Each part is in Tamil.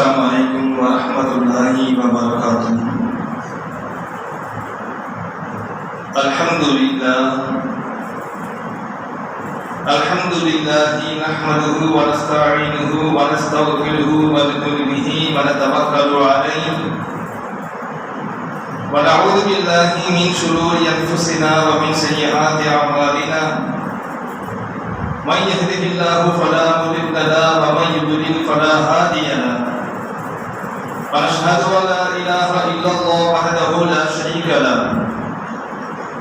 السلام عليكم ورحمة الله وبركاته الحمد لله الحمد لله نحمده ونستعينه ونستغفره ونؤمن به ونتوكل عليه ونعوذ بالله من شرور انفسنا ومن سيئات اعمالنا من يهده الله فلا مضل له ومن يضلل فلا هادي له ونشهد ان لا اله الا الله وحده لا شريك له.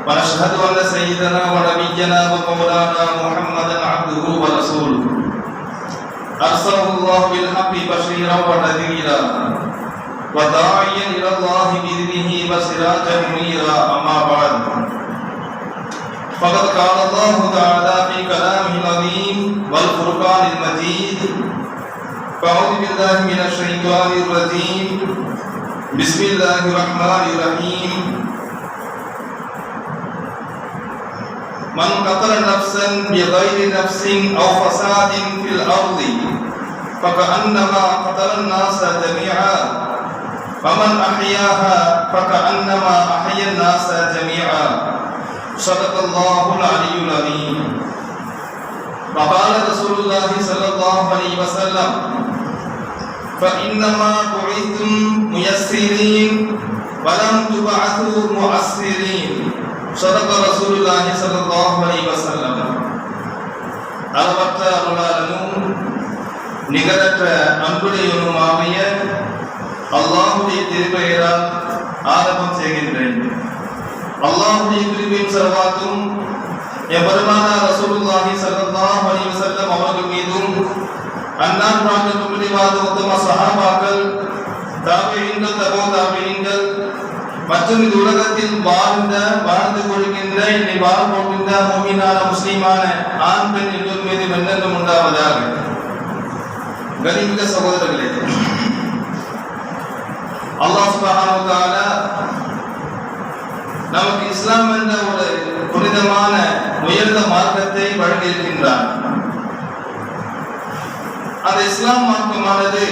ونشهد ان سيدنا ونبينا ومولانا محمدا عبده ورسوله. ارسله الله بالحق بشيرا ونذيرا. وداعيا الى الله باذنه وسراجا منيرا. اما بعد. فقد قال الله تعالى في كلامه العظيم والفرقان المجيد فاعوذ بالله من الشيطان الرجيم. بسم الله الرحمن الرحيم. من قتل نفسا بغير نفس أو فساد في الأرض فكأنما قتل الناس جميعا. ومن أحياها فكأنما أحيا الناس جميعا. صدق الله العلي العظيم. وقال رسول الله صلى الله عليه وسلم فإنما بعثتم ميسرين ولم تبعثوا مؤثرين صدق رسول الله صلى الله عليه وسلم அளவற்ற அருளாளனும் நிகரற்ற அன்புடையவனுமாகிய அல்லாஹுடைய திருப்பெயரால் ஆரம்பம் செய்கின்றேன் அல்லாஹுடைய கிருபையும் சர்வாத்தும் எம்பெருமானா ரசூலுல்லாஹி ஸல்லல்லாஹு அலைஹி வஸல்லம் அவர்கள் மீதும் அன்னார் நாங்கள் முடிவாத உத்தம சகாபாக்கள் தாபியீன்கள் தகோ தாபியீன்கள் மற்றும் இந்த உலகத்தில் வாழ்ந்த வாழ்ந்து கொள்கின்ற இன்னை வாழ் போகின்ற மூமினான முஸ்லீமான ஆண் பெண் எல்லோர் மீது வெண்ணென்றும் உண்டாவதாக. கனிமிக்க சகோதரர்களே அல்லாஹ் சுப்ஹானஹு வ நமக்கு இஸ்லாம் என்ற ஒரு புனிதமான உயர்ந்த மார்க்கத்தை வழங்கியிருக்கின்றான். அது இஸ்லாம் மார்க்கமானது.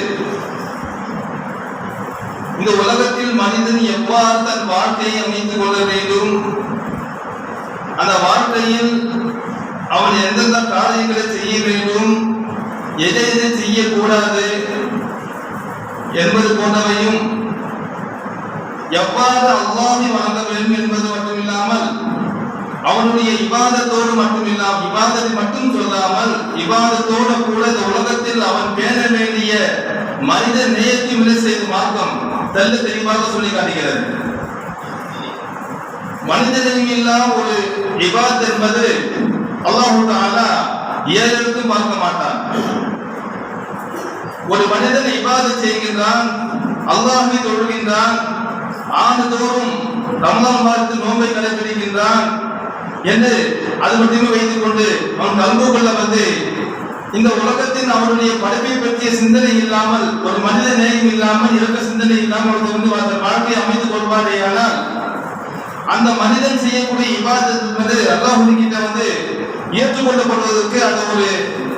இந்த உலகத்தில் மனிதன் எவ்வாறு தன் வாழ்க்கையை அமைத்துக் கொள்ள வேண்டும்? அந்த வாழ்க்கையில் அவன் எந்தெந்த காரியங்களை செய்ய வேண்டும்? எதை எதை செய்யக்கூடாது? என்பது போன்றவையும் எவ்வாறு அல்லாஹை வணங்க வேண்டும் என்பது மட்டுமில்லாமல் அவனுடைய இவாதத்தோடு மட்டுமில்லாமல் இவாதத்தை மட்டும் சொல்லாமல் இவாதத்தோடு கூட இந்த உலகத்தில் அவன் பேண வேண்டிய மனித நேயத்தை விட செய்து மார்க்கம் தெல்ல தெளிவாக சொல்லி காட்டுகிறது. மனித நிலையில்லாம் ஒரு இபாத் என்பது அல்லாஹு தாலா ஏழெழுத்து பார்க்க மாட்டான். ஒரு மனிதன் இபாதத் செய்கின்றான் அல்லாஹை தொழுகின்றான் ஆண்டுதோறும் ரமலான் மாதத்தில் நோன்பை கடைபிடிக்கின்றான் என்று அது மட்டுமே வைத்துக் கொண்டு அவன் கல்வி கொள்ள வந்து இந்த உலகத்தின் அவருடைய படைப்பை பற்றிய சிந்தனை இல்லாமல் ஒரு மனித நேயம் இல்லாமல் இறக்க சிந்தனை இல்லாமல் ஒருத்தர் வந்து அந்த வாழ்க்கையை அமைத்துக் கொள்வாரேயானால் அந்த மனிதன் செய்யக்கூடிய இபாதத் வந்து அல்லாஹு கிட்ட வந்து ஏற்றுக்கொள்ளப்படுவதற்கு அது ஒரு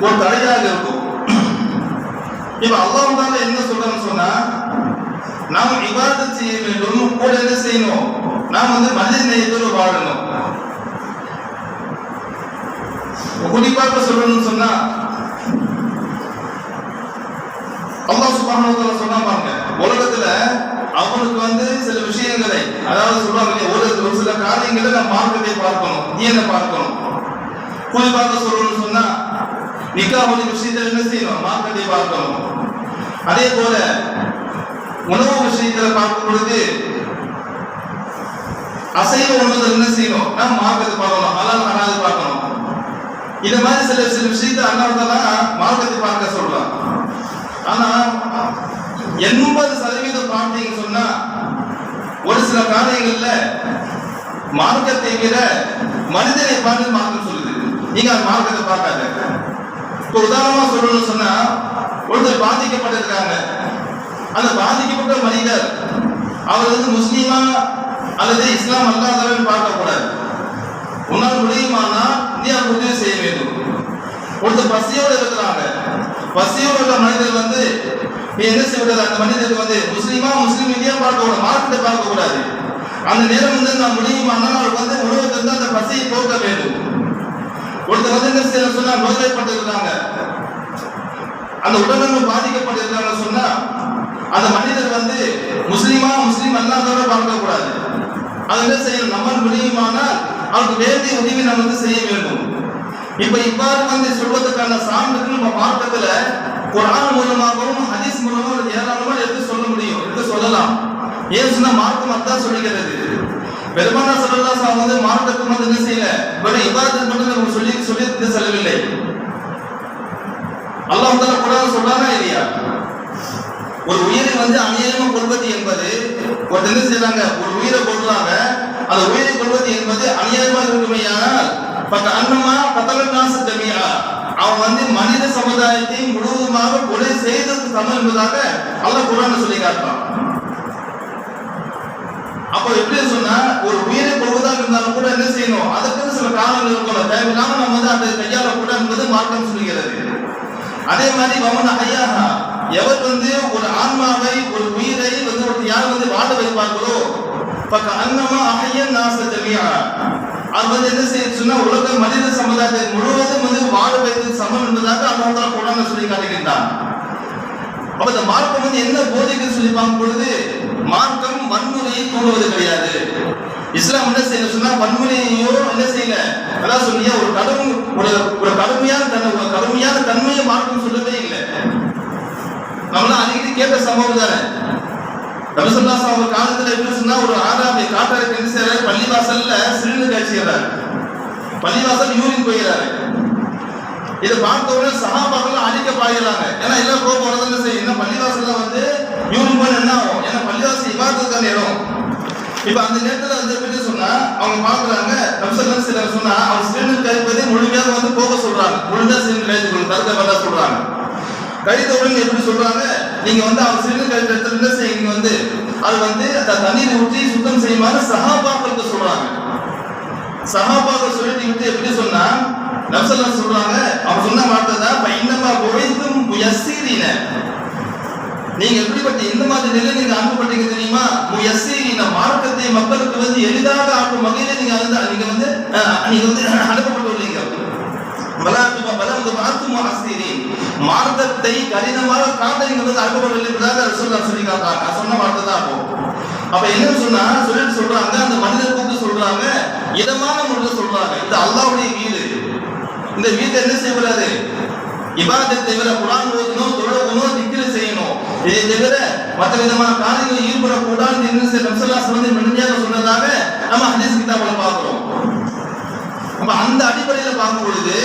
ஒரு தடையாக இருக்கும். இப்ப அல்லாஹ் என்ன சொல்றான்னு சொன்னா நாம் இபாதத் செய்ய வேண்டும் கூட என்ன செய்யணும்? நாம் வந்து மனித நேயத்தோடு வாழணும். குறிப்பாக சொல்லணும்னு சொன்னா அல்லாஹ் சுப்ஹானஹு வ சொன்னா பாருங்க உலகத்துல அவனுக்கு வந்து சில விஷயங்களை அதாவது சொல்றாங்க ஒரு சில காரியங்களை நான் மார்க்கத்தை பார்க்கணும் நீ என்ன பார்க்கணும்? குறிப்பாக சொல்லணும்னு சொன்னா நிக்காவுடைய விஷயத்தை என்ன செய்யணும்? மார்க்கத்தை பார்க்கணும். அதே போல உணவு விஷயத்துல பார்க்கும் பொழுது அசைவ உணவுகள் என்ன செய்யணும்? நம்ம மார்க்கத்தை பார்க்கணும் ஹலால் ஹலால் பார்க்கணும். இந்த மாதிரி சில சில விஷயத்தை அல்லாஹ் மார்க்கத்தை பார்க்க சொல்றான். ஆனா எண்பது சதவீதம் பார்த்தீங்க சொன்னா ஒரு சில காரியங்கள்ல மார்க்கத்தை விட மனிதனை பார்த்து மார்க்கம் சொல்லுது. நீங்க அந்த மார்க்கத்தை பார்க்காத. இப்போ உதாரணமா சொல்லணும்னு சொன்னா ஒருத்தர் பாதிக்கப்பட்டிருக்காங்க. அந்த பாதிக்கப்பட்ட மனிதர் அவர் வந்து முஸ்லீமா அல்லது இஸ்லாம் அல்லாதவன் பார்க்கக்கூடாது. உன்னால் முடியுமானா நீ அவருக்கு செய்ய வேண்டும். ஒருத்தர் பசியோடு இருக்கிறாங்க. பசியோடு உள்ள மனிதர் வந்து நீ என்ன செய்வது அந்த மனிதருக்கு வந்து முஸ்லீமா முஸ்லீம் இல்லையா பார்க்க கூடாது மார்க்கத்தை பார்க்க கூடாது. அந்த நேரம் வந்து நான் முடியுமானால் அவருக்கு வந்து உணவு தந்து அந்த பசியை போக்க வேண்டும். ஒருத்தர் வந்து என்ன செய்ய சொன்னா நோய்வாய்ப்பட்டிருக்கிறாங்க. அந்த உடல்நலம் பாதிக்கப்பட்டிருக்காங்க சொன்னா அந்த மனிதர் வந்து முஸ்லீமா முஸ்லீம் அல்லாதவரை பார்க்க கூடாது அது என்ன செய்யணும்? நம்ம முடியுமானால் அவருக்கு வேண்டிய உதவி நம்ம வந்து செய்ய வேண்டும். இப்ப இவ்வாறு வந்து சொல்வதற்கான சான்றுக்கு நம்ம மார்க்கத்துல குரான் மூலமாகவும் ஹதீஸ் மூலமாகவும் ஏராளமா எடுத்து சொல்ல முடியும் எடுத்து சொல்லலாம். ஏன் சொன்னா மார்க்கம் அதான் சொல்லுகிறது பெருமானா சல்லல்லாஹு வந்து மார்க்கத்துக்கு வந்து என்ன செய்யல? வெறும் இவ்வாறு மட்டும் நம்ம சொல்லி சொல்லி செல்லவில்லை. அல்லாஹ் தஆலா குரான் சொல்றானா இல்லையா? ஒரு உயிரை வந்து அநியாயமா கொள்வது என்பது ஒரு என்ன செய்யறாங்க ஒரு உயிரை கொள்றாங்க அந்த உயிரை கொள்வது என்பது அநியாயமாக இருக்குமையானால் பக்க அன்னமா பத்தல நாச ஜமியா அவன் வந்து மனித சமுதாயத்தை முழுவதுமாக கொலை செய்ததுக்கு சமம் என்பதாக அல்லாஹ் குரான் சொல்லி காட்டுறான். அப்போ எப்படி சொன்னா ஒரு உயிரை கொள்வதாக இருந்தாலும் கூட என்ன செய்யணும்? அதுக்கு சில காரணங்கள் இருக்கணும். தேவையில்லாம நம்ம வந்து அதை கையாள கூட என்பது மார்க்கம் சொல்லுகிறது. அதே மாதிரி வமன ஐயா எவர் வந்து ஒரு ஆன்மாவை ஒரு உயிரை வந்து ஒரு யார் வந்து வாழ வைப்பார்களோ அன்னமா அகையன் நாச ஜமியா அது வந்து என்ன செய்ய சொன்னா உலக மனித சமுதாயத்தை முழுவதும் வந்து வாழ வைத்து சமம் என்பதாக அல்லாஹ் குரான் சொல்லி காட்டுகின்றான் அப்ப இந்த மார்க்கம் வந்து என்ன போதிக்குன்னு சொல்லி பார்க்கும் பொழுது மார்க்கம் வன்முறையை தூண்டுவது கிடையாது. இஸ்லாம் என்ன செய்யணும் சொன்னா வன்முறையோ என்ன செய்யல? அதான் சொல்லியா ஒரு கடும் ஒரு ஒரு கடுமையான தன்மை ஒரு கடுமையான தன்மையை மார்க்கம் சொல்லவே இல்லை. நம்மளாம் அடிக்கடி கேட்ட சம்பவம் தானே ரவிசல்லாஸ் அவர் காலத்துல எப்படி சொன்னா ஒரு ஆறாமை காட்டாருக்கு என்ன செய்யறாரு பள்ளிவாசல்ல சிறுநீர் காய்ச்சிக்கிறாரு பள்ளிவாசல் யூரின் போயிடறாரு. இதை பார்த்த உடனே சகாபாக்கள் அடிக்க பாய்கிறாங்க ஏன்னா எல்லாம் கோபம் என்ன செய்யும். என்ன பள்ளிவாசல்ல வந்து யூரின் போய் என்ன ஆகும்? ஏன்னா பள்ளிவாசல் இவாதத்துக்கான இடம். இப்ப அந்த நேரத்துல வந்து எப்படி சொன்னா அவங்க பாக்குறாங்க நம்சல்லாம் சிலர் சொன்னா அவங்க சிறுநீர் கழிப்பதை முழுமையாக வந்து போக சொல்றாங்க. முழுமையா சிறுநீர் கழித்து கொள்ளும் தடுக்க வேண்டாம் சொல்றாங்க. கழித்த உடனே எப்படி சொல்றாங்க? நீங்க வந்து அவங்க சிலிண்டர் கழித்த இடத்துல என்ன வந்து அது வந்து அந்த தண்ணீர் ஊற்றி சுத்தம் செய்யுமாறு சகாபாக்களுக்கு சொல்றாங்க. சகாபாக்கள் சொல்லிட்டு விட்டு எப்படி சொன்னா நம்சல்லாம் சொல்றாங்க அவர் சொன்ன வார்த்தை தான் பைன்னமா உழைத்தும் யசீரின நீங்க எப்படிப்பட்ட இந்த மாதிரி நிலை நீங்க அனுப்பப்பட்டீங்க தெரியுமா? முயசீரின மார்க்கத்தை மக்களுக்கு வந்து எளிதாக ஆக்கும் வகையில நீங்க வந்து நீங்க வந்து நீங்க வந்து அனுப்பப்பட்டுள்ளீங்க மார்க்கத்தை கடினமாக காட்ட நீங்க வந்து அனுப்பப்படவில்லை என்பதாக ரசூலுல்லாஹ் சொல்லி காட்டுறாங்க நான் சொன்ன வார்த்தை தான் அப்போ. அப்ப என்ன சொன்னா சொல்லிட்டு சொல்றாங்க அந்த மனிதர் கூப்பிட்டு சொல்றாங்க இதமான முறையில் சொல்றாங்க. இது அல்லாவுடைய வீடு. இந்த வீட்டை என்ன செய்யக்கூடாது இபாதத்தை தவிர குரான் ஓதணும் தொழணும் திக்கிர செய்யணும். இதை தவிர மற்ற விதமான காரியங்களில் ஈடுபடக்கூடாது என்று நம்சல்லாஸ் வந்து மென்மையாக சொன்னதாக நம்ம ஹதீஸ் கிதாபில் பார்க்கிறோம். அப்ப அந்த அடிப்படையில பார்க்கும் பொழுது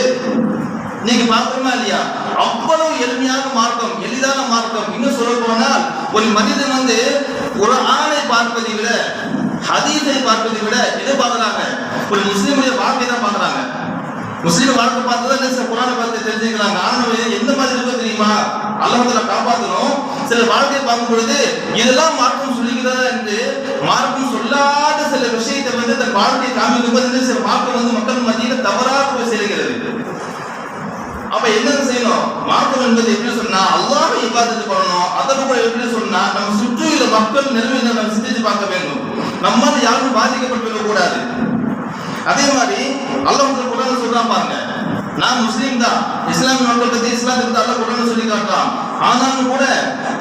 நீங்க பார்க்கணுமா இல்லையா? அவ்வளவு எளிமையான மார்க்கம் எளிதான மார்க்கம். இன்னும் சொல்ல போனால் ஒரு மனிதன் வந்து ஒரு ஆணை பார்ப்பதை விட ஹதீஸை பார்ப்பதை விட எதை பார்க்கறாங்க? ஒரு முஸ்லீமுடைய வாழ்க்கை தான் பார்க்கறாங்க. முஸ்லீம் வாழ்க்கை பார்த்து தான் இல்லை குரானை பார்த்து தெரிஞ்சுக்கிறாங்க. ஆனால் எந்த மாதிரி இருக்கோ தெரியுமா? அல்லாமத்துல காப்பாற்றணும் சில வாழ்க்கையை பார்க்கும் பொழுது இதெல்லாம் மார்க்கம் சொல்லிக்கிறதா என்று மார்க்கம் சொல்லாத சில விஷயத்தை வந்து இந்த வாழ்க்கையை காமிக்கும் போது சில மார்க்கம் வந்து மக்கள் மத்தியில தவறாக போய் செல்கிறது அப்ப என்ன செய்யணும்? மார்க்கம் என்பது எப்படி சொன்னா அல்லாவை இபாதத்து பண்ணணும். அதற்கு கூட எப்படி சொன்னா நம்ம சுற்றியுள்ள மக்கள் நிலைமை நம்ம சிந்திச்சு பார்க்க வேண்டும். நம்மால யாரும் பாதிக்கப்பட்டு கூடாது. அதே மாதிரி அல்லாஹ் குரான் சொல்றான் பாருங்க. நான் முஸ்லீம் தான். இஸ்லாம் மக்கள் பத்தி இஸ்லாத்தை பத்தி அல்லாஹ் குரான் சொல்லி காட்டுறான். ஆனாலும் கூட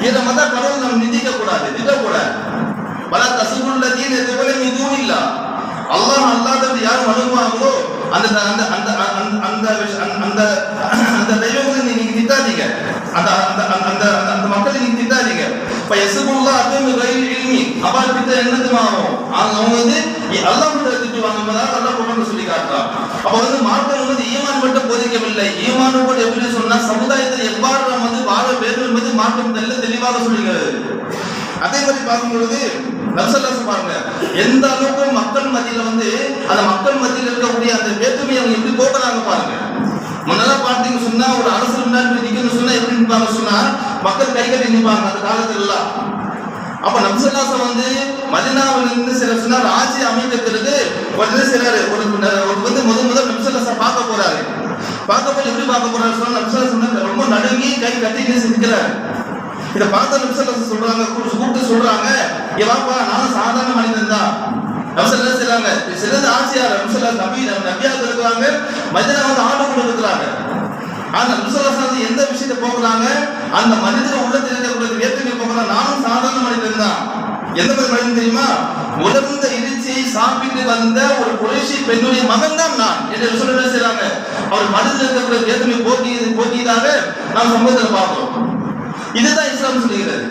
இதை மத கடவுள் நம்ம நிதிக்க கூடாது கூட பல தசுகுள்ள தீன் எதுவும் இதுவும் இல்ல. அல்லாஹ் அல்லாதவர் யாரும் அணுகுவாங்களோ அந்த அந்த அந்த அந்த அந்த அந்த- அந்த தெய்வங்களை நீங்க திட்டாதீங்க. அந்த அந்த அந்த- அந்த அந்த- மக்களை நீங்க திட்டாதீங்க. இப்ப எசுகுல்லா அதுவும் ரயில் இல்மி பித்த என்னது ஆகும் அவங்க வந்து அல்லாஹ் திட்டு திட்டுவாங்க என்பதாக அல்லாஹ் குரான் சொல்லி காட்டுறான் அப்ப வந்து மார்க்கம் வந்து ஈமான் மட்டும் போதிக்கவில்லை. ஈமான் கூட எப்படி சொன்னா சமுதாயத்தில் எவ்வாறு நாம் வந்து வாழ வேண்டும் என்பது மார்க்கம் தெல்ல தெளிவாக சொல்லுகிறது அதே மாதிரி பார்க்கும் பொழுது நக்சல்லாஸ் பாருங்க. எந்த அளவுக்கு மக்கள் மத்தியில வந்து அந்த மக்கள் மத்தியில் இருக்கக்கூடிய அந்த வேற்றுமையை அவங்க எப்படி போக்குறாங்க பாருங்க. முன்னெல்லாம் பார்த்தீங்க சொன்னா ஒரு அரசு முன்னாடி போய் நிக்கணும்னு சொன்னா எப்படி நிற்பாங்க சொன்னா மக்கள் கை கட்டி நிற்பாங்க அந்த காலத்துல எல்லாம். அப்ப நம்சல்லாசம் வந்து மதினாவில் இருந்து சில சொன்னார் ஆட்சி அமைக்கிறதுக்கு ஒரு சிலர் ஒரு ஒரு வந்து முதல் முதல் நம்சல்லாசம் பார்க்க போறாரு. பார்க்க போய் எப்படி பார்க்க போறாரு சொன்னா நம்சல்லாசம் ரொம்ப நடுங்கி கை கட்டி நிற்கிறாரு இதை பார்த்த நிமிஷம் சொல்றாங்க கூப்பிட்டு சொல்றாங்க. இங்க நான் நானும் சாதாரண மனிதன் தான். நம்சல் என்ன செய்றாங்க சிறந்த ஆசியார் நம்சல் நபி நபியாக இருக்கிறாங்க மதினா வந்து ஆண்டு கொண்டு இருக்கிறாங்க ஆனா நம்சல் வந்து எந்த விஷயத்தை போக்குறாங்க? அந்த மனிதர் உள்ளத்தில் இருக்கக்கூடிய வேற்றுமை போக்குறாங்க. நானும் சாதாரண மனிதன் தான். எந்த மாதிரி மனிதன் தெரியுமா? உலர்ந்த இறைச்சியை சாப்பிட்டு வந்த ஒரு குறைசி பெண்ணுடைய மகன் தான் நான் என்று சொல்ல என்ன செய்றாங்க அவர் மனதில் இருக்கக்கூடிய வேற்றுமை போக்கி போக்கியதாக நாம் சமூகத்தில் பார்க்கிறோம். இதுதான் இஸ்லாம் சொல்லுகிறது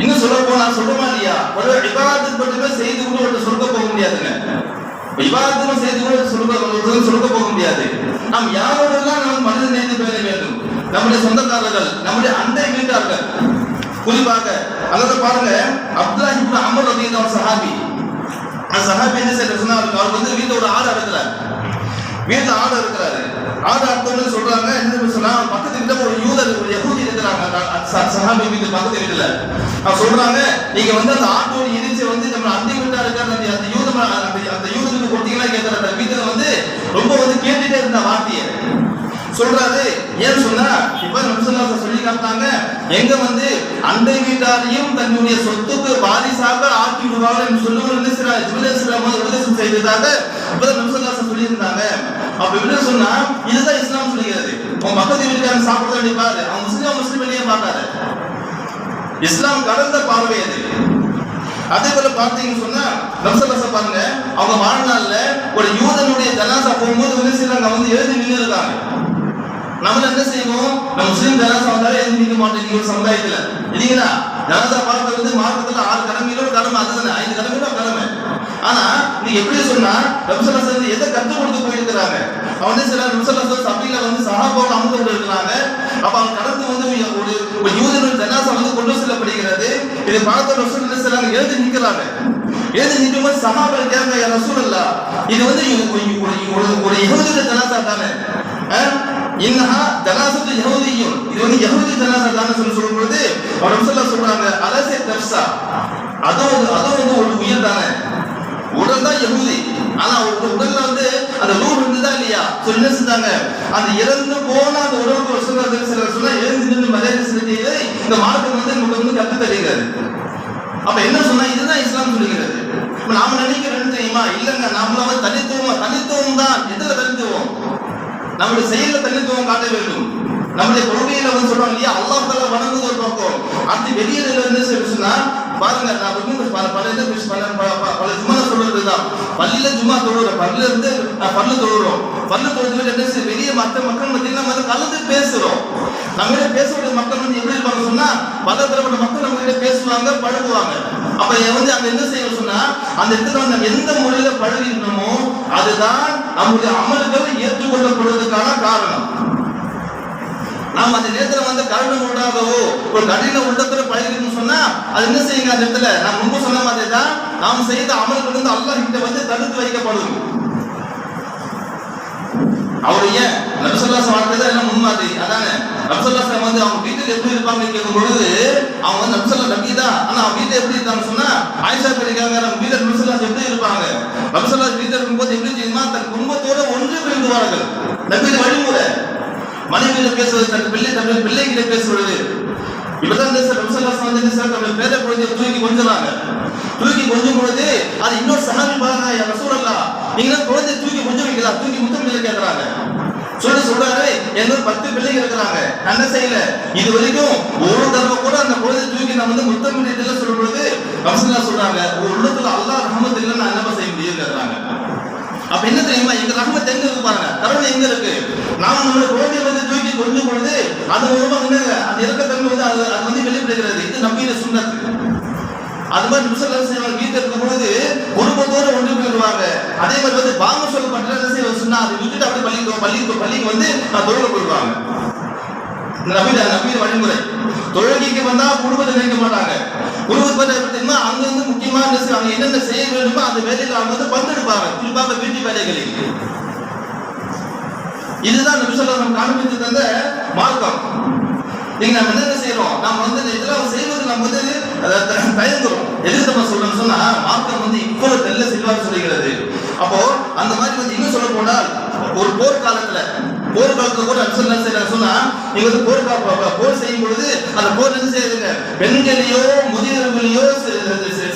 இன்னும் சொல்ல போனா சொல்லுமா இல்லையா ஒரு விவாதத்தை மட்டுமே செய்து கூட ஒருத்தர் சொல்ல போக முடியாதுங்க. விவாதத்தும் செய்து கூட சொல்ல ஒருத்தர் சொல்ல போக முடியாது. நாம் யாரோடெல்லாம் நாம் மனித நேர்ந்து பேச வேண்டும்? நம்முடைய சொந்தக்காரர்கள் நம்முடைய அண்டை வீட்டார்கள் குறிப்பாக அதாவது பாருங்க அப்துல்லா இப்னு அமர் அப்படிங்கிற ஒரு சஹாபி. அந்த சஹாபி என்ன செய்யறாரு சொன்னா அவர் வந்து வீட்டுல ஒரு ஆடு அறுக்கிறார். வீட்டுல ஆடு இருக்கிறாரு ஆடு சொல்றாங்க என்ன சொன்னா பக்கத்து இந்த ஒரு யூதர் ஒரு யகுதி இருக்கிறாங்க. சஹாபி வீட்டு பக்கத்து வீட்டுல. அவங்க சொல்றாங்க நீங்க வந்து அந்த ஆட்டோட இடிச்சு வந்து நம்ம அந்தி வீட்டா இருக்கிற அந்த அந்த யூத அந்த அந்த யூதனுக்கு கொடுத்தீங்களா கேட்கிற அந்த வீட்டுல வந்து ரொம்ப வந்து கேட்டுட்டே இருந்த வார்த்தையை. சொல்றாரு. ஏன் சொன்னா இப்ப நம்சல்லாச சொல்லி காட்டாங்க எங்க வந்து அண்டை வீட்டாரையும் தன்னுடைய சொத்துக்கு வாரிசாக ஆக்கி விடுவார்கள் என்று சொல்லுவது சில ஜிபிலேஸ்வரம் உபதேசம் செய்ததாக இப்ப நம்சல்லாச சொல்லி இருந்தாங்க அப்ப இப்படி சொன்னா இதுதான் இஸ்லாம் சொல்லுகிறது. உன் பக்கத்து வீட்டுக்காரன் சாப்பிட வேண்டிய பாரு. அவன் முஸ்லீம் முஸ்லீம் வெளியே பார்க்காத. இஸ்லாம் கடந்த பார்வை அது. அதே போல பார்த்தீங்கன்னு சொன்னா நம்சல்லாச பாருங்க. அவங்க வாழ்நாள்ல ஒரு யூதனுடைய ஜனாசா போகும்போது என்ன அவங்க வந்து எழுதி நின்று இருக்காங்க நம்ம என்ன செய்வோம் நம்ம முஸ்லீம் ஜனாசா வந்தாலே எதுவும் நிற்க மாட்டேங்க ஒரு சமுதாயத்துல இல்லைங்களா ஜனாசா பார்க்கறது வந்து மார்க்கத்துல ஆறு கடமையில ஒரு கடமை அதுதானே ஐந்து கடமைகளோ கடமை ஆனா நீ எப்படி சொன்னா ரம்சலாஸ் வந்து எதை கற்றுக் கொடுத்து போயிருக்கிறாங்க அவன் சில ரம்சலாஸ் சபையில வந்து சகாபாவோட அமர்ந்து கொண்டு இருக்கிறாங்க அப்ப அவன் கடந்து வந்து ஒரு ஒரு யூதனுடைய ஜனாசா வந்து கொண்டு செல்லப்படுகிறது இதை பார்த்த ரசூல் என்ன செய்றாங்க எழுதி நிற்கிறாங்க எழுதி நிற்கும் போது சகாபல் கேட்க ரசூல் இல்ல இது வந்து ஒரு ஒரு- ஒரு ஒரு ஜனாசா தானே இன்னஹா ஜனாசத்து யஹூதியும் இது வந்து யஹூதி ஜனாசா தானே சொல்லி சொல்லும் பொழுது அவர் ரசூல்லா சொல்றாங்க அலசே தப்சா. அதுவும் வந்து- அதுவும் வந்து ஒரு உயிர் தானே. உடல் தான் யஹூதி ஆனா உங்க உடல்ல வந்து அந்த ரூ இருந்துதா இல்லையா? சொல்லி என்ன செஞ்சாங்க அந்த இறந்து போன அந்த உடலுக்கு ஒரு சொல்றது சில சொன்னா எழுந்து நின்று மரியாதை செலுத்தியது இந்த மார்க்கம் வந்து நமக்கு வந்து கத்து தெரிகிறது. அப்ப என்ன சொன்னா இதுதான் இஸ்லாம் சொல்லுகிறது. இப்ப நாம நினைக்கிறோம் தெரியுமா? இல்லைங்க நாம வந்து தனித்துவம் தனித்துவம் தான் எதுல தனித்துவம்? நம்முடைய செயல்ல தனித்துவம் காட்ட வேண்டும். நம்முடைய கொள்கையில வந்து சொல்றோம் இல்லையா? அல்லாஹ் தஆலா வணங்குது ஒரு பக்கம். அடுத்து வெளியில இருந்து செய்ய சொன்னா பாருங்க நான் இன்னும் பல பல இது பல பல- பல- பல ஜும்மா சொல்றதுதான். பள்ளியில ஜும்மா தொழுறோம் பள்ளியில இருந்து பல்லு தொழுறோம். பல்லு தொழுது என்ன செய்ய வெளியே மற்ற மக்கள் மத்தியில் நம்ம வந்து கலந்து பேசுறோம். நம்ம பேசக்கூடிய மக்கள் வந்து எப்படி இருப்பாங்க சொன்னா பல தரப்பட்ட மக்கள் நம்ம கிட்ட பேசுவாங்க பழகுவாங்க. அப்ப வந்து அங்க என்ன செய்யணும் சொன்னா அந்த இடத்துல நம்ம எந்த மொழியில பழகினோமோ அதுதான் நம்முடைய அமல்கள் ஏற்றுக்கொள்ளப்படுவதற்கான காரணம். நாம் அந்த நேரத்துல வந்து கருணம் உண்டாகவோ ஒரு கடின உள்ளத்துல பழகிக்கணும்னு சொன்னா அது என்ன செய்யுங்க அந்த இடத்துல? நான் முன்பு சொன்ன மாதிரி தான் நாம் செய்த அமல்கள் வந்து அல்லாஹ் கிட்ட வந்து தடுத்து வைக்கப்படும் அவர் ஏன் நபிசல்லாசம் வாழ்க்கை எல்லாம் முன்மாதிரி அதானே? நபிசல்லாசம் வந்து அவங்க வீட்டுல எப்படி இருப்பாங்கன்னு கேட்கும் பொழுது அவங்க வந்து நபிசல்லா நபி தான் ஆனா அவங்க வீட்டுல எப்படி இருந்தாங்க சொன்னா ஆயிஷா பேருக்காங்க நம்ம வீட்டுல நபிசல்லாஸ் எப்படி இருப்பாங்க? நபிசல்லாஸ் வீட்டுல இருக்கும்போது எப்படி தெரியுமா? தன் குடும்பத்தோட ஒன்று விழுந்துவார்கள் நபியின் வழிமுறை. மனைவியில பேசுவது தன் பிள்ளை தன் பிள்ளைகிட்ட பேசுவது. இப்பதான் சார் நபிசல்லாஸ் வந்து என்ன சார் நம்ம பேர குழந்தைய தூக்கி கொஞ்சறாங்க. தூக்கி கொஞ்சம் பொழுது அது இன்னொரு சஹாபி பாருங்க ரசூலல்லா நீங்க தான் தூக்கி கொஞ்சம் வைக்கலாம் தூக்கி முத்தம் இல்லை கேட்கறாங்க சொல்லி சொல்றாரு எங்க பத்து பிள்ளைங்க இருக்கிறாங்க நல்ல என்ன செய்யல? இது வரைக்கும் ஒரு தடவை கூட அந்த குழந்தை தூக்கி நான் வந்து முத்தம் பண்ணிட்டு சொல்லும் பொழுது ரசூலா சொல்றாங்க ஒரு உள்ளத்துல அல்லாஹ் ரஹமத் இல்லைன்னு நான் என்ன செய்ய முடியும் கேட்கறாங்க அப்ப என்ன தெரியுமா எங்க ரஹமத் எங்க இருக்கு பாருங்க கருணை எங்க இருக்கு? நாம நம்மளோட குழந்தைய வந்து தூக்கி கொஞ்சம் பொழுது அது மூலமா என்னங்க அந்த இறக்கத்தன்மை வந்து அது அது வந்து வெளிப்படுகிறது இது நம்பின சுண்ணத்து. அது மாதிரி முசல்லாம் செய்வாங்க? வீட்டில் இருக்கும் பொழுது குடும்பத்தோட ஒன்று போயிடுவாங்க அதே மாதிரி வந்து பாங்க சொல்ல பண்ற செய்ய சொன்னா அதை விட்டுட்டு அப்படியே பள்ளிக்கு பள்ளிக்கு பள்ளிக்கு வந்து நான் தொழுக போயிடுவாங்க இந்த நபீன வழிமுறை. தொழுகைக்கு வந்தா குடும்பத்தை நினைக்க மாட்டாங்க. குடும்பத்தை பார்த்தீங்கன்னா அங்க இருந்து முக்கியமா என்ன செய்வாங்க? என்னென்ன செய்ய வேண்டுமோ அந்த வேலையில அவங்க வந்து பங்கெடுப்பாங்க குறிப்பாக வீட்டு வேலைகளில். இதுதான் நபி சொல்லம் காண்பித்து தந்த மார்க்கம். இன்னைக்கு நம்ம என்ன செய்யறோம் நம்ம வந்து இதெல்லாம் செய்வது நம்ம வந்து அதை பயந்துரும் தயங்குறோம். எதுக்கு நம்ம சொல்றோம்னு சொன்னா மார்க்கம் வந்து இவ்வளவு தெல்ல செல்வாக்கு சொல்லுகிறது அப்போ அந்த மாதிரி வந்து இன்னும் சொல்ல போனால் ஒரு போர்க்காலத்துல போர் காலத்துல கூட அன்சல் செய்யறாங்க சொன்னா நீங்க வந்து போர் கா- போர் செய்யும் பொழுது அந்த போர் என்ன செய்யுதுங்க பெண்களையோ முதியவர்களையோ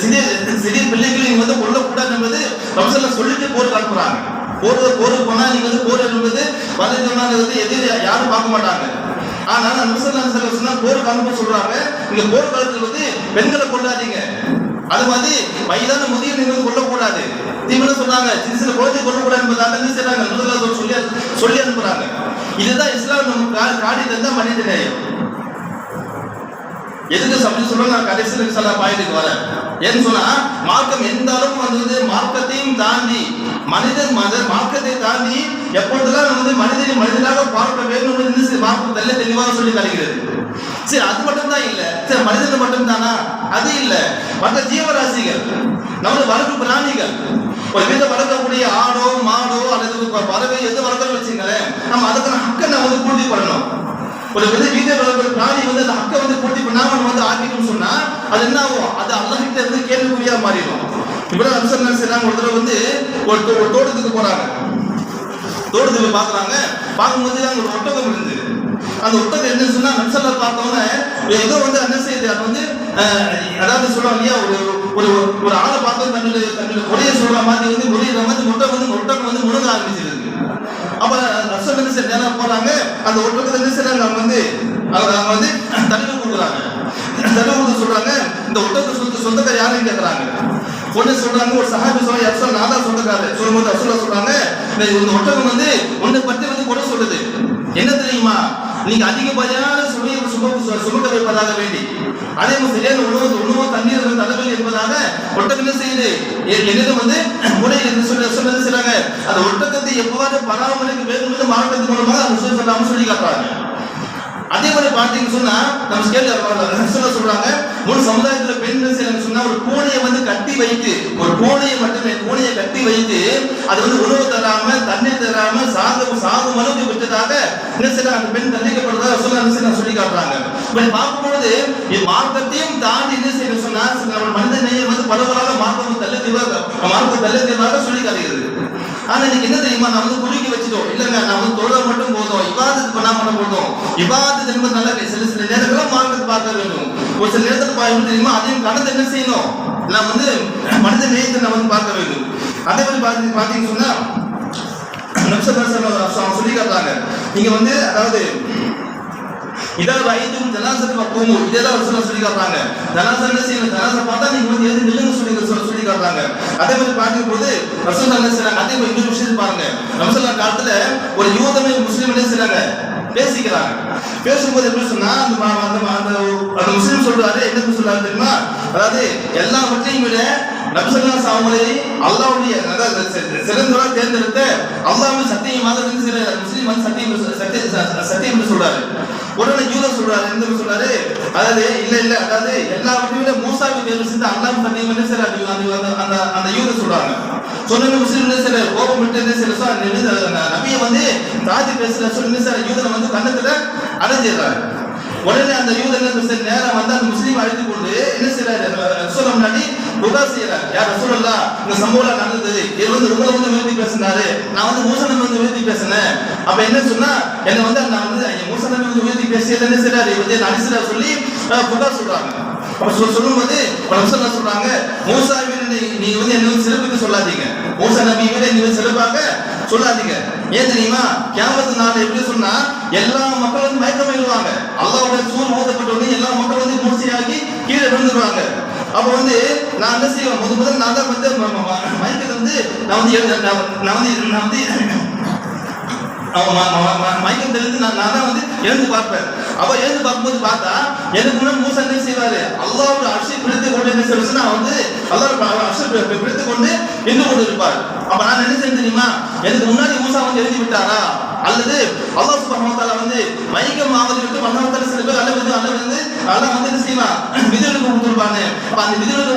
சிறிய சிறிய பிள்ளைகளையும் வந்து கொல்லக்கூடாது என்பது ரம்சல்ல சொல்லிட்டு போர் அனுப்புறாங்க போர் போருக்கு போனா நீங்க வந்து போர் என்பது வந்து எதிர் யாரும் பார்க்க மாட்டாங்க. ஆனா முசல்லாம் சொன்னா போர் அனுப்ப சொல்றாங்க. இந்த போர் காலத்தில் வந்து பெண்களை கொள்ளாதீங்க. அது மாதிரி வயதான முதிய நீங்கள் கொள்ளக்கூடாது தீவிரம் சொன்னாங்க சின்ன சின்ன குழந்தை கொள்ளக்கூடாது என்பதாக என்ன செய்றாங்க? முதல்ல சொல்லி சொல்லி அனுப்புறாங்க. இதுதான் இஸ்லாம் நமக்கு கா- காட்டி தந்த மனித நேயம். எதுக்கு சமைச்சு சொல்ல நான் கடைசியில் சில பாயிட்டுக்கு வரேன். ஏன்னு சொன்னா மார்க்கம் எந்த அளவுக்கு வந்தது மார்க்கத்தையும் தாண்டி மனிதன் மத மார்க்கத்தை தாண்டி எப்பொழுதெல்லாம் நம்ம வந்து மனிதனை மனிதனாக பார்க்க வேண்டும் என்று மார்க்கம் தெல்ல தெளிவாக சொல்லி தருகிறது சரி அது மட்டும் தான் இல்ல. சரி மனிதன் மட்டும் தானா அது இல்ல. மற்ற ஜீவராசிகள் நமது வளர்ப்பு பிராணிகள் ஒரு வீட்டை வளர்க்கக்கூடிய ஆடோ மாடோ அல்லது பறவை எது வளர்க்கணும் வச்சுங்களேன் நம்ம அதுக்கான ஹக்கை நம்ம வந்து பூர்த்தி பண்ணணும். ஒரு விதை வீட்டை வளர்க்கிற பிராணி வந்து அந்த ஹக்கை வந்து பூர்த்தி பண்ணாம நம்ம வந்து ஆக்கிட்டோம்னு சொன்னா அது என்ன ஆகும்? அது அல்லாஹ்கிட்ட இருந்து கேள்விக்குறியா மாறிடும். இவ்வளவு என்ன செய்றாங்க ஒரு தடவை வந்து ஒரு தோ- ஒரு தோட்டத்துக்கு போறாங்க. தோட்டத்துக்கு பாக்குறாங்க பார்க்கும்போது அங்க ஒரு ஒட்டகம் இருந்தது. அந்த ஒட்டகம் என்ன சொன்னா நம்சல்ல பார்த்தோன்னே ஏதோ வந்து என்ன செய்யுது? அது வந்து அதாவது சொல்லுவாங்க இல்லையா ஒரு ஒரு ஒரு ஆளை பார்த்து தன்னுடைய தன்னுடைய கொடிய சொல்ற மாதிரி வந்து முறையிற மாதிரி ஒட்டகம் வந்து ஒட்டகம் வந்து முழுங்க ஆரம்பிச்சிருக்கு அப்ப ரசம் என்ன செய்ய நேரம் போறாங்க. அந்த ஒட்டகத்தை என்ன செய்றாங்க? அவங்க வந்து அவங்க அவங்க வந்து தண்ணி கொடுக்குறாங்க. தடுப்பு கொடுத்து சொல்றாங்க. இந்த ஒட்டகத்தை சொந்த சொந்தக்கார் யாருன்னு கேட்கறாங்க ஒண்ணு சொல்றாங்க ஒரு சஹாபி சொல்றாங்க அப்சல் நான் தான் சொந்தக்காரர் சொல்லும்போது அப்சல்ல சொல்றாங்க இந்த ஒட்டகம் வந்து உன்னை பத்தி வந்து குறை சொல்லுது. என்ன தெரியுமா? நீங்க அதிகப்படியான சுமையை சும சுமக்க வைப்பதாக வேண்டி. அதே மாதிரி சரியான உணவு உணவு தண்ணீர் தடவை என்பதாக ஒட்டகம் என்ன செய்யுது? எ- என்னிடம் வந்து முறை என்று சொல்லி சொன்னது செய்றாங்க அந்த ஒட்டகத்தை எவ்வாறு பராமரிக்க வேண்டும் என்று மாவட்டத்தின் மூலமாக அந்த சொல்லி காட்டுறாங்க. அதே மாதிரி பார்த்தீங்கன்னு சொன்னா நம்ம ஸ்கேல்ல சொல்ல சொல்றாங்க ஒரு சமுதாயத்துல பெண் செய்யறாங்க சொன்னா ஒரு பூனையை வந்து கட்டி வைத்து ஒரு பூனையை மட்டுமே பூனையை கட்டி வைத்து அது வந்து உணவு தராம தண்ணீர் தராம சாகும் சாகும் அளவுக்கு விட்டதாக என்ன செய்யறாங்க அந்த பெண் தண்டிக்கப்படுறதா சொல்ல என்ன சொல்லி காட்டுறாங்க. இப்படி பார்க்கும்பொழுது மார்க்கத்தையும் தாண்டி என்ன செய்யணும் சொன்னா நம்ம மனித நேயம் வந்து பரவலாக மார்க்கம் தள்ள மார்க்கம் தள்ள சொல்லி காட்டுகிறது. ஆனா இன்னைக்கு என்ன தெரியுமா? நான் வந்து குறுக்கி வச்சுட்டோம். இல்லங்க நான் வந்து தொழுத மட்டும் போதும். இபாதத் பண்ணா மட்டும் போதும். இபாதத் என்பது நல்ல சில சில நேரங்களில் மார்க்கத்தை பார்க்க வேண்டும் ஒரு சில நேரத்தில் பார்க்க தெரியுமா? அதையும் கடந்து என்ன செய்யணும்? நான் வந்து மனித நேயத்தை நான் வந்து பார்க்க வேண்டும். அதே மாதிரி பார்த்து பார்த்தீங்கன்னு சொன்னா நம்சர் சொல்லி காட்டுறாங்க நீங்க வந்து அதாவது இதான் வயதும் ஜனாசத்து பக்குவமும் இதெல்லாம் ஒரு சிலர் சொல்லி காட்டுறாங்க. ஜனாசா என்ன செய்யணும் ஜனாசா பார்த்தா நீங்க வந்து எது நில்லுங்க சொல்லி சொல்லி சொல்லி காட்டுறாங்க. அதே மாதிரி பார்க்கும் போது ரசூல் என்ன செய்யறாங்க அதே மாதிரி இன்னொரு விஷயத்தை பாருங்க. ரசூல்லா காலத்துல ஒரு யூதமே முஸ்லீம் என்ன செய்றாங்க? பேசிக்கிறாங்க. பேசும்போது எப்படி சொன்னா அந்த அந்த அந்த முஸ்லீம் சொல்றாரு என்ன சொல்றாரு தெரியுமா? அதாவது எல்லாவற்றையும் விட நபிசல்லாஸ் அவங்களை அல்லாவுடைய அதாவது சிறந்தவரா தேர்ந்தெடுத்த அல்லாவின் சத்தியமாக இருந்து சில முஸ்லீம் வந்து சத்தியம் சத்திய சத்தியம் என்று சொல்றாரு. உடனே யூதர் சொல்றாரு எந்த சொல்றாரு அதாவது இல்ல இல்ல அதாவது எல்லாவற்றையும் விட மூசாவின் தேர்வு செஞ்சு அல்லாஹ் சத்தியம் என்ன செய்றாரு அந்த அந்த- யூதர் சொல்றாங்க. சொன்ன முஸ்லீம் சில கோபம் விட்டு என்ன சில சொ- நபியை வந்து தாஜி பேசுற சொல்லி சார் செய்றாரு யூதரை வந்து கண்ணத்துல அடைஞ்சிடுறாரு. உடனே அந்த யூதர்கள் என்ன நேரம் வந்து அந்த முஸ்லீம் அழைத்து கொண்டு என்ன செய்யறாரு? ரசூல் முன்னாடி புகார் செய்யறாரு. யார் ரசூலல்லா இந்த சம்பவம் நடந்தது. இது வந்து ரொம்ப வந்து விருத்தி பேசினாரு. நான் வந்து மூசனம் வந்து விருத்தி பேசினேன். அப்ப என்ன சொன்னா என்ன வந்து நான் வந்து என் மூசனம் வந்து விருத்தி பேசியது என்ன செய்யறாரு? வந்து நடிசுல சொல்லி புகார் சொல்றாங்க. அப்ப சொல் சொல்லும்போது ரசூல்லா சொல்றாங்க மூசா வீடு நீங்க வந்து என்ன வந்து சிறப்புக்கு சொல்லாதீங்க. மூசா நபி விட நீங்க வந்து சிறப்பாக சொல்லாதீங்க. ஏன் தெரியுமா? கேமத்து நாள் எப்படி சொன்னா எல்லா மக்களும் வந்து மயக்கம் எழுவாங்க அல்லாவுடைய சூழ் ஊதப்பட்ட உடனே எல்லா மக்களும் வந்து மூர்த்தியாகி கீழே விழுந்துருவாங்க. அப்ப வந்து நான் என்ன செய்வேன்? முதல் முதல் நான் தான் வந்து மயக்கத்தை வந்து நான் வந்து நான் வந்து நான் வந்து மயக்கம் தெளிந்து நான் நான் தான் வந்து எழுந்து பார்ப்பேன். அப்ப எழுந்து பார்க்கும்போது பார்த்தா எனக்கு முன்னாடி மூசா என்ன செய்வாரு? அல்லாவோட அரிசி பிடித்து கொண்டு என்ன செய்வாருன்னா வந்து அல்லாவோட அரிசி பிடித்து கொண்டு நின்று கொண்டு இருப்பார் அப்ப நான் என்ன செய்ய தெரியுமா? எனக்கு முன்னாடி மூசா வந்து எழுதி விட்டாரா? அல்லது அல்லாஹ் சுப்ஹானஹு வ தஆலா வந்து மயக்கம் ஆவது விட்டு மன்னவத்தல சில பேர் அல்ல வந்து அல்ல வந்து அல்லாஹ் வந்து என்ன செய்வான்? விதிவிலக்கு கொடுத்துருப்பாங்க அப்ப அந்த விதிவிலக்கு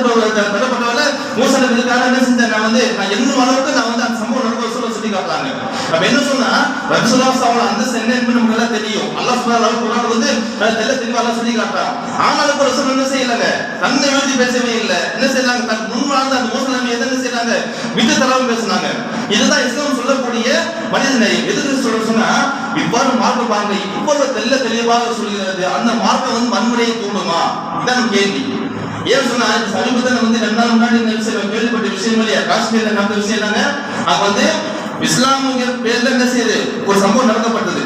தரப்பட்டவரை மூசா நபிக்காக என்ன செஞ்சேன் நான் வந்து நான் என்ன அளவுக்கு நான் வந்து அந்த சம்பவம் நடக்க சொல்ல சொல்லி காட்டுறாங்க அப்ப என்ன சொன்னா ரசூலுல்லாஹ் ஸல்லல்லாஹு அந்த சென்னை நமக்கு எல்லாம் தெரியும் அல்லாஹ் சுப்ஹானஹு வ தஆலா வந்து நான் தெல்ல தெளிவா எல்லாம் சொல்லி காட்டுறான் ஆனாலும் கூட ரசூல் என்ன செய்யலங்க தன்னை எழுதி பேசவே இல்லை என்ன செய்யறாங்க தன் முன் வாழ்ந்த அந்த மூசா எதை என்ன செய்யறாங்க விட்டு தராம பேசுனாங்க இதுதான் இஸ்லாம் சொல்லக்கூடிய மனித நேயம் எதுக்கு சொல்ல சொன்னா இவ்வாறு மார்க்க பாருங்க இவ்வளவு தெல்ல தெளிவாக சொல்கிறது அந்த மார்க்கம் வந்து வன்முறையை தூண்டுமா இதான் கேள்வி ஏன் சொன்னா சமீபத்தில் வந்து ரெண்டு நாள் முன்னாடி இந்த விஷயம் கேள்விப்பட்ட விஷயம் இல்லையா? காஷ்மீர்ல நடந்த விஷயம் என்னங்க அங்க வந்து இஸ்லாமிய பேர்ல என்ன செய்யுது ஒரு சம்பவம் நடத்தப்பட்டது.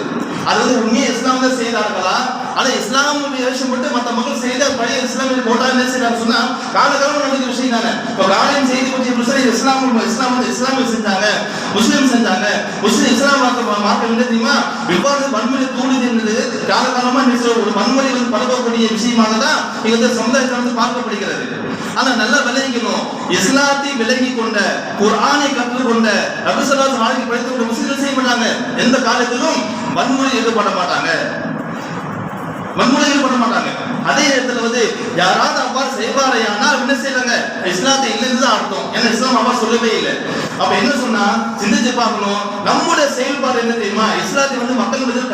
அது வந்து உண்மையை இஸ்லாம் தான் செய்தார்களா? ஆனா இஸ்லாமுடைய விஷயம் மட்டும் மத்த மக்கள் செய்த பழைய இஸ்லாமிய போட்டா என்ன செய்யறாங்க சொன்னா காலகாலம் நடந்த விஷயம் தானே இப்போ காலையும் செய்தி கொஞ்சம் முஸ்லீம் இஸ்லாம் இஸ்லாம் வந்து இஸ்லாமிய செஞ்சாங்க முஸ்லீம் செஞ்சாங்க முஸ்லீம் இஸ்லாம் மார்க்க மார்க்க என்ன தெரியுமா? இவ்வாறு வன்முறை தூண்டுது என்பது காலகாலமா ஒரு வன்முறை வந்து பரவக்கூடிய விஷயமாக தான் இந்த சமுதாயத்தில் வந்து பார்க்கப்படுகிறது. ஆனா நல்லா விளங்கிக்கணும். இஸ்லாத்தை விலகி கொண்ட குரானை கற்றுக்கொண்ட அபிசலாஸ் வாழ்க்கை படித்து கொண்ட முஸ்லிம்கள் செய்ய மாட்டாங்க எந்த காலத்திலும் வன்முறை ஈடுபட மாட்டாங்க. வன்முறைகள் பண்ண மாட்டாங்க. அதே நேரத்தில் வந்து யாராவது அவ்வாறு செய்வாரையானால் என்ன செய்யறாங்க? இஸ்லாத்தை இல்லைன்னு தான் அர்த்தம். ஏன்னா இஸ்லாம் அவ்வாறு சொல்லவே இல்லை. அப்ப என்ன சொன்னா? சிந்திச்சு பார்க்கணும். நம்முடைய செயல்பாடு என்ன தெரியுமா? இஸ்லாத்தை வந்து மக்கள் மத்தியில்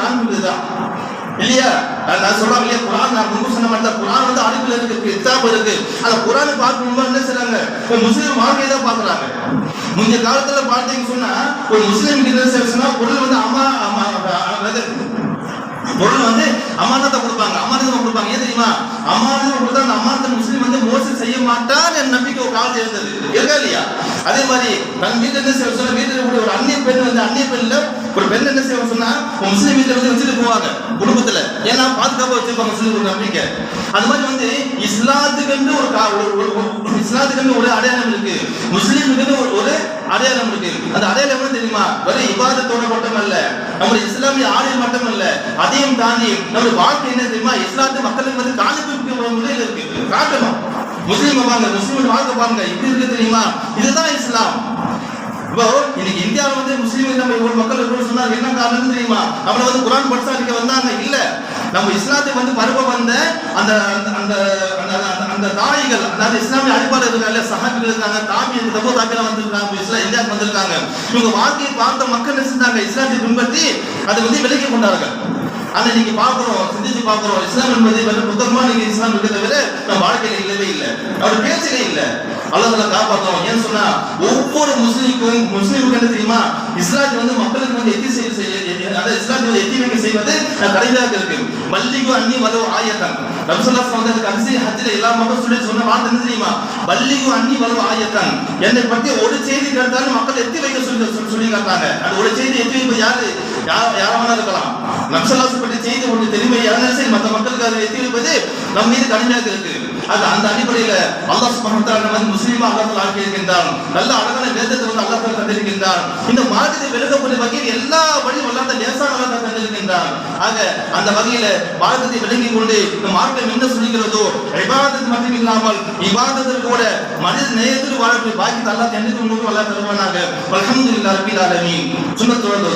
இல்லையா? நான் நான் சொல்றாங்க இல்லையா? குரான் நான் முன்பு சொன்ன மாதிரி தான். குரான் வந்து அடுப்புல இருக்கு கிதாப் இருக்கு. அந்த குரானை பார்க்கணும்? என்ன செய்றாங்க? இப்போ முஸ்லீம் வாழ்க்கையை தான் பாக்குறாங்க முந்தைய காலத்துல பார்த்தீங்கன்னு சொன்னா ஒரு முஸ்லீம் கிட்ட சொன்னா பொருள் வந்து அம்மா அம்மா அதாவது பொருள் வந்து அமானத்தை கொடுப்பாங்க. அமானத்தை கொடுப்பாங்க. ஏன் தெரியுமா? அமானத்தை கொடுத்தா அந்த அமானத்தை முஸ்லீம் வந்து மோசம் செய்ய மாட்டார் என் நம்பிக்கை ஒரு காலத்தில் இருந்தது. இருக்கா இல்லையா? அதே மாதிரி தன் வீட்டில் என்ன செய்ய சொன்ன வீட்டில் இருக்கக்கூடிய ஒரு அந்நிய பெண் வந்து அந்நிய பெண்ணில் ஒரு பெண் என்ன செய்ய சொன்னா முஸ்லீம் வீட்டில் வந்து வச்சுட்டு போவாங்க குடும்பத்தில். ஏன்னா பாதுகாப்பாக வச்சிருப்பாங்க முஸ்லீம் ஒரு நம்பிக்கை. அது மாதிரி வந்து இஸ்லாத்துக்கு ஒரு இஸ்லாத்துக்கு ஒரு அடையாளம் இருக்கு. முஸ்லீமுக்கு ஒரு ஒரு அடையாளம் இருக்கு. அந்த அடையாளம் தெரியுமா? வெறும் இபாதத்தோட மட்டும் அல்ல நம்முடைய இஸ்லாமிய ஆடையில் மட்டும் அல்ல அதையும் தாண்டி நம்ம வாழ்க்கை என்ன தெரியுமா? இஸ்லாத்து மக்களுக்கு வந்து காணிப்பிக்க முறையில் இருக்கு. காட்டணும் முஸ்லீம் வாங்க முஸ்லீம் வாழ்க்கை பாருங்க இப்படி இருக்கு தெரியுமா? இதுதான் இஸ்லாம். இப்போ இன்னைக்கு இந்தியாவில் வந்து முஸ்லீம் நம்ம இவ்வளவு மக்கள் இருக்கணும்னு சொன்னா என்ன காரணம் தெரியுமா? அவளை வந்து குரான் படிச்சா இருக்க வந்தாங்க. இல்ல. நம்ம இஸ்லாத்துக்கு வந்து பருவ வந்த அந்த அந்த அந்த அந்த- அந்த- அந்த தாயிகள் அதாவது இஸ்லாமிய அடிப்பாளர் இருக்காங்க சஹாபிகள் இருக்காங்க தாபி தபோ தாபில வந்திருக்காங்க இஸ்லாம் இந்தியாவுக்கு வந்திருக்காங்க. இவங்க வாழ்க்கையை பார்த்த மக்கள் என்ன செஞ்சாங்க? இஸ்லாத்தை பின்பற்றி அதை வந்து விலக்கி கொண்டார்கள். ஆனா நீங்க பாக்குறோம் சிந்திச்சு பாக்குறோம் இஸ்லாம் என்பது வெறும் புத்தகமா நீங்க இஸ்லாம் இருக்க தவிர நம்ம வாழ்க்கையில இல்லவே இல்லை. அவர் பேச்சிலே இல்லை. அல்லாஹ் காப்பாற்றோம் ஏன்னு சொன்னா ஒவ்வொரு முஸ்லீமுக்கும் முஸ்லீமுக்கு என்ன தெரியுமா? இஸ்லாத்தை வந்து மக்களுக்கு வந்து எத்தி செய்ய செய்ய அதாவது இஸ்லாத்தை வந்து எத்தி செய்வது நான் கடைசியாக இருக்கு. மல்லிகோ அன்னி வலு ஆயத்தன். ரம்சல்லாஸ் வந்து அதுக்கு அரிசி ஹஜ்ஜில் எல்லா மக்களும் சொல்லி சொன்ன வார்த்தை என்ன தெரியுமா? மல்லிகு அன்னி வரும் ஆயத்தன். என்னை பற்றி ஒரு செய்தி கேட்டாலும் மக்கள் எத்தி வைக்க சொல்லி சொல்லி- சொல்லி காட்டாங்க. அது ஒரு செய்தி எத்தி வைப்பது யாரு? யார் யாராவது இருக்கலாம். நம்சல்லாஸ் பற்றி செய்தி ஒன்று தெரியுமை. யாரும் மற்ற மக்களுக்கு அதை எத்தி வைப்பது நம் மீது கடுமையாக இருக்குது அது அந்த அடிப்படையில அல்லாஹ் சுப்ஹானஹு வந்து முஸ்லீமா அல்லாஹ் ஆக்கி இருக்கின்றான் நல்ல அழகான வேதத்தை வந்து அல்லாஹ் தஆலா தந்திருக்கின்றான். இந்த மாதிரி விளக்கக்கூடிய வகையில் எல்லா வழியும் அல்லாஹ் தஆலா லேசான அல்லாஹ் தந்திருக்கின்றான். ஆக அந்த வகையில மார்க்கத்தை விளங்கி கொண்டு இந்த மார்க்கம் என்ன சொல்லுகிறதோ இபாதத் மட்டும் இல்லாமல் இபாதத்தில் கூட மனித நேயத்தில் வாழக்கூடிய பாக்கியத்தை அல்லாஹ் என்னைக்கு உங்களுக்கு அல்லாஹ் தருவானாக. அல்ஹம்துலில்லாஹி ரப்பில் ஆலமீன். சுன்னத்தோடு